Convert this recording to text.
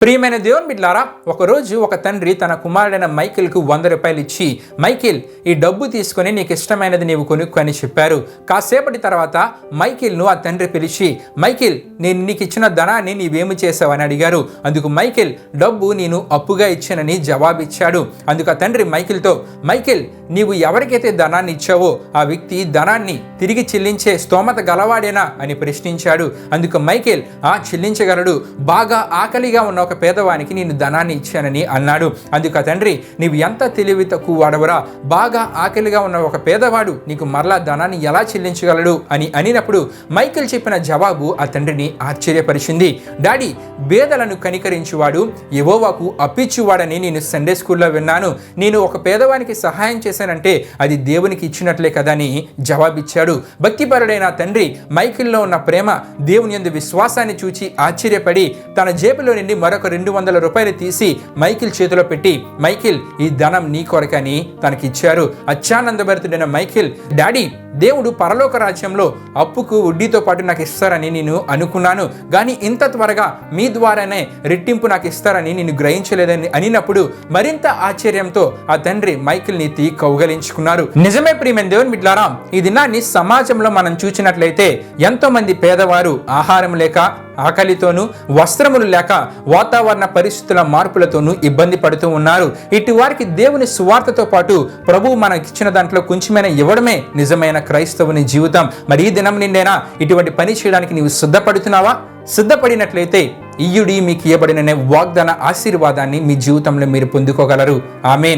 ప్రియమైన దేవుని బిడ్లారా ఒకరోజు ఒక తండ్రి తన కుమారుడైన మైకిల్కు వంద రూపాయలు ఇచ్చి మైకిల్ ఈ డబ్బు తీసుకొని నీకు ఇష్టమైనది నీవు కొనుక్కు అని చెప్పారు. కాసేపటి తర్వాత మైకిల్ను ఆ తండ్రి పిలిచి మైకిల్ నేను నీకు ఇచ్చిన ధనాన్ని నీవేమి చేశావని అడిగారు. అందుకు మైకిల్ డబ్బు నేను అప్పుగా ఇచ్చానని జవాబిచ్చాడు. అందుకు ఆ తండ్రి మైకిల్తో మైకిల్ నీవు ఎవరికైతే ధనాన్ని ఇచ్చావో ఆ వ్యక్తి ధనాన్ని తిరిగి చెల్లించే స్తోమత గలవాడేనా? అని ప్రశ్నించాడు. అందుకు మైకిల్ ఆ చెల్లించగలడు. బాగా ఆకలిగా ఉన్న ఒక పేదవానికి నేను ధనాన్ని ఇచ్చానని అన్నాడు. అందుకు ఆ తండ్రి నీవు ఎంత తెలివి తక్కువ వాడవరా? బాగా ఆకలిగా ఉన్న ఒక పేదవాడు నీకు మరలా ధనాన్ని ఎలా చెల్లించగలడు? అని అనినప్పుడు మైకిల్ చెప్పిన జవాబు ఆ తండ్రిని ఆశ్చర్యపరిచింది. డాడీ బేదలను కనికరించువాడు ఎవోవాకు అప్పిచ్చువాడని నేను సండే స్కూల్లో విన్నాను. నేను ఒక పేదవానికి సహాయం చేశానంటే అది దేవునికి ఇచ్చినట్లే కదా అని జవాబిచ్చాడు. భక్తిపరుడైన తండ్రి మైకిల్లో ఉన్న ప్రేమ దేవుని యందు విశ్వాసాన్ని చూచి ఆశ్చర్యపడి తన జేబులో నుండి మరొక రెండు వందల రూపాయలు తీసి మైకిల్ చేతిలో పెట్టి మైకిల్ ఈ ధనం నీ కొరకని తనకిచ్చారు. అత్యానందభరితుడైన మైకిల్ డాడీ దేవుడు పరలోక రాజ్యంలో అప్పుకు వడ్డీతో పాటు నాకు ఇస్తారని నేను అనుకున్నాను. కానీ ఇంత త్వరగా మీ ద్వారానే రెట్టింపు నాకు ఇస్తారని నేను గ్రహించలేదని అనినప్పుడు మరింత ఆశ్చర్యంతో ఆ తండ్రి మైకిల్ నీతి కౌగలించుకున్నారు. నిజమే ప్రియమైన దేవుని బిడ్లారా ఈ దినాన్ని సమాజంలో మనం చూసినట్లయితే ఎంతో మంది పేదవారు ఆహారం లేక ఆకలితోనూ వస్త్రములు లేక వాతావరణ పరిస్థితుల మార్పులతోనూ ఇబ్బంది పడుతూ ఉన్నారు. ఇటు వారికి దేవుని సువార్తతో పాటు ప్రభువు మనకిచ్చిన దాంట్లో కొంచెమైనా ఇవ్వడమే నిజమైన క్రైస్తవుని జీవితం. మరి ఈ దినం నిండైనా ఇటువంటి పని చేయడానికి నీవు సిద్ధపడుతున్నావా? సిద్ధపడినట్లయితే ఇయుడి మీకు ఇవ్వబడిన వాగ్దాన ఆశీర్వాదాన్ని మీ జీవితంలో మీరు పొందుకోగలరు. ఆమెన్.